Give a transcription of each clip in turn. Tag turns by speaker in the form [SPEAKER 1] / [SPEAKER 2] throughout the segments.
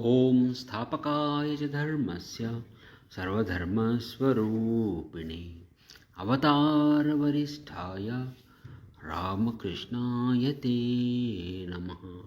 [SPEAKER 1] ఓం స్థాపకాయ చ ధర్మస్య సర్వధర్మస్వరూపిణి అవతారవరిష్టాయ రామకృష్ణాయ తే నమ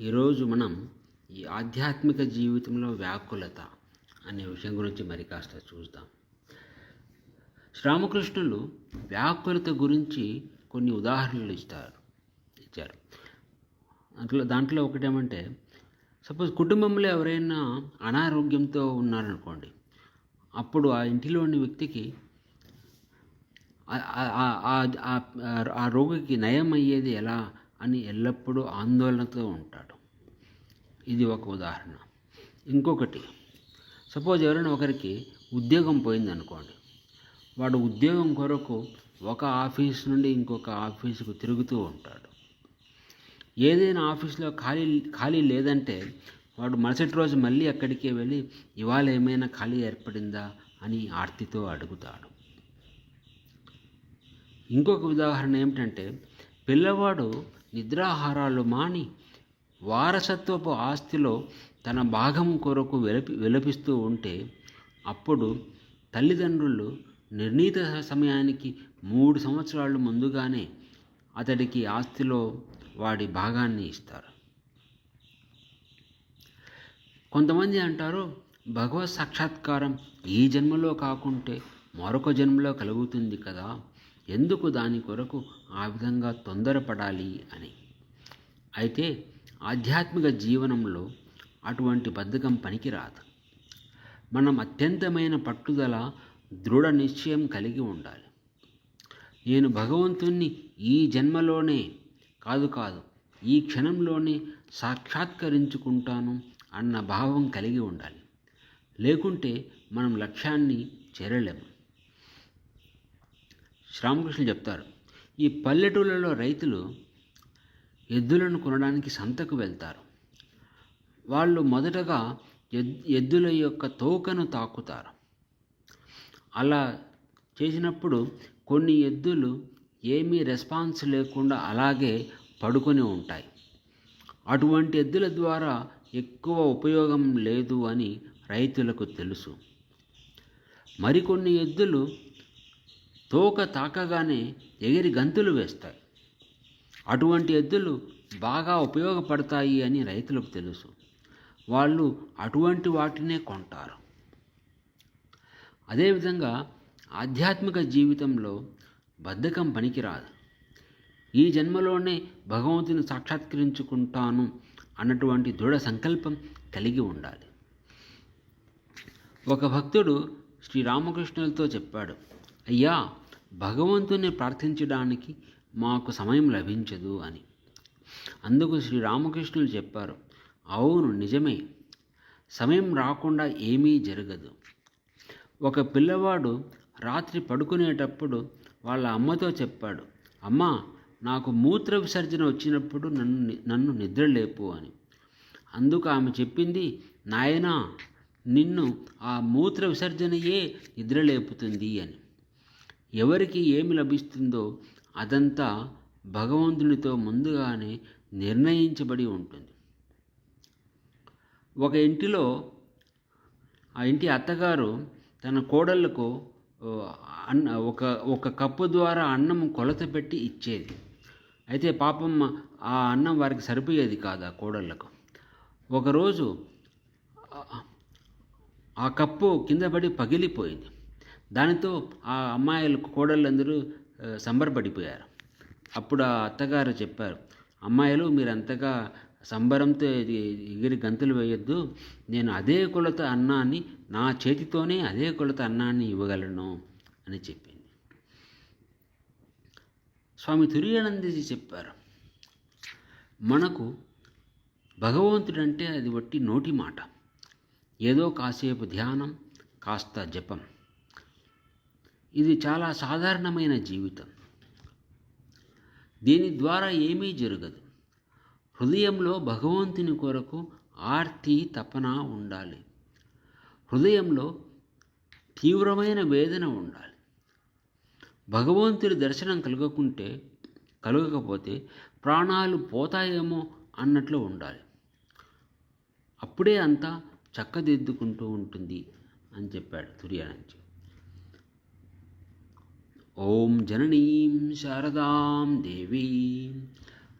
[SPEAKER 1] ఈరోజు మనం ఈ ఆధ్యాత్మిక జీవితంలో వ్యాకులత అనే విషయం గురించి మరి కాస్త చూద్దాం. శ్రీరామకృష్ణులు వ్యాకులత గురించి కొన్ని ఉదాహరణలు ఇస్తారు ఇచ్చారు. అందులో దాంట్లో ఒకటేమంటే సపోజ్ కుటుంబంలో ఎవరైనా అనారోగ్యంతో ఉన్నారనుకోండి అప్పుడు ఆ ఇంటిలోని వ్యక్తికి ఆ- రోగికి నయం అయ్యేది ఎలా అని ఎల్లప్పుడూ ఆందోళనతో ఉంటాడు. ఇది ఒక ఉదాహరణ. ఇంకొకటి సపోజ్ ఎవరైనా ఒకరికి ఉద్యోగం పోయిందనుకోండి వాడు ఉద్యోగం కొరకు ఒక ఆఫీస్ నుండి ఇంకొక ఆఫీసుకు తిరుగుతూ ఉంటాడు. ఏదైనా ఆఫీస్లో ఖాళీ ఖాళీ లేదంటే వాడు మరుసటి రోజు మళ్ళీ అక్కడికే వెళ్ళి ఇవాళ ఏమైనా ఖాళీ ఏర్పడిందా అని ఆర్తితో అడుగుతాడు. ఇంకొక ఉదాహరణ ఏమిటంటే పిల్లవాడు నిద్రాహారాలు మాని వారసత్వపు ఆస్తిలో తన భాగం కొరకు విలపి విలపిస్తూ ఉంటే అప్పుడు తల్లిదండ్రులు నిర్ణీత సమయానికి మూడు సంవత్సరాలు ముందుగానే అతడికి ఆస్తిలో వాడి భాగాన్ని ఇస్తారు. కొంతమంది అంటారు భగవత్ సాక్షాత్కారం ఈ జన్మలో కాకుంటే మరొక జన్మలో కలుగుతుంది కదా ఎందుకు దాని కొరకు ఆ విధంగా తొందరపడాలి అని. అయితే ఆధ్యాత్మిక జీవనంలో అటువంటి బద్ధకం పనికిరాదు. మనం అత్యంతమైన పట్టుదల దృఢ నిశ్చయం కలిగి ఉండాలి. నేను భగవంతుణ్ణి ఈ జన్మలోనే కాదు కాదు ఈ క్షణంలోనే సాక్షాత్కరించుకుంటాను అన్న భావం కలిగి ఉండాలి. లేకుంటే మనం లక్ష్యాన్ని చేరలేము. శ్రామకృష్ణ చెప్తారు ఈ పల్లెటూళ్ళలో రైతులు ఎద్దులను కొనడానికి సంతకు వెళ్తారు. వాళ్ళు మొదటగా ఎద్ ఎద్దుల యొక్క తోకను తాకుతారు. అలా చేసినప్పుడు కొన్ని ఎద్దులు ఏమీ రెస్పాన్స్ లేకుండా అలాగే పడుకొని ఉంటాయి. అటువంటి ఎద్దుల ద్వారా ఎక్కువ ఉపయోగం లేదు అని రైతులకు తెలుసు. మరికొన్ని ఎద్దులు తోక తాకగానే ఎగిరి గంతులు వేస్తాయి. అటువంటి ఎద్దులు బాగా ఉపయోగపడతాయి అని రైతులకు తెలుసు. వాళ్ళు అటువంటి వాటినే కొంటారు. అదేవిధంగా ఆధ్యాత్మిక జీవితంలో బద్ధకం పనికిరాదు. ఈ జన్మలోనే భగవంతుని సాక్షాత్కరించుకుంటాను అన్నటువంటి దృఢ సంకల్పం కలిగి ఉండాలి. ఒక భక్తుడు శ్రీరామకృష్ణులతో చెప్పాడు అయ్యా భగవంతుని ప్రార్థించడానికి మాకు సమయం లభించదు అని. అందుకు శ్రీరామకృష్ణులు చెప్పారు అవును నిజమే. సమయం రాకుండా ఏమీ జరగదు. ఒక పిల్లవాడు రాత్రి పడుకునేటప్పుడు వాళ్ళ అమ్మతో చెప్పాడు అమ్మ నాకు మూత్ర విసర్జన వచ్చినప్పుడు నన్ను నన్ను నన్ను నిద్రలేపు అని. అందుకు ఆమె చెప్పింది నాయనా నిన్ను ఆ మూత్ర విసర్జనయే నిద్రలేపుతుంది అని. ఎవరికి ఏమి లభిస్తుందో అదంతా భగవంతునితో ముందుగానే నిర్ణయించబడి ఉంటుంది. ఒక ఇంటిలో ఆ ఇంటి అత్తగారు తన కోడళ్ళకు అన్న ఒక ఒక కప్పు ద్వారా అన్నం కొలత పెట్టి ఇచ్చేది. అయితే పాపం ఆ అన్నం వారికి సరిపోయేది కాదు ఆ కోడళ్ళకు. ఒకరోజు ఆ- కప్పు కింద పడి పగిలిపోయింది. దానితో ఆ అమ్మాయిలు కోడళ్ళందరూ సంబరపడిపోయారు. అప్పుడు ఆ అత్తగారు చెప్పారు అమ్మాయిలు మీరు అంతగా సంబరంతో ఎగిరి గంతులు వేయొద్దు. నేను అదే కొలత అన్నాన్ని నా చేతితోనే అదే కొలత అన్నాన్ని ఇవ్వగలను అని చెప్పింది. స్వామి తురియానందజీ చెప్పారు మనకు భగవంతుడంటే అది వట్టి నోటి మాట. ఏదో కాసేపు ధ్యానం కాస్త జపం. ఇది చాలా సాధారణమైన జీవితం. దీని ద్వారా ఏమీ జరగదు. హృదయంలో భగవంతుని కొరకు ఆర్తి తపన ఉండాలి. హృదయంలో తీవ్రమైన వేదన ఉండాలి. భగవంతుడి దర్శనం కలగకుంటే కలగకపోతే ప్రాణాలు పోతాయేమో అన్నట్లు ఉండాలి. అప్పుడే అంతా చక్కదిద్దుకుంటూ ఉంటుంది అని చెప్పాడు తుర్యానంచి ఓం జననీం శారదాం దేవీం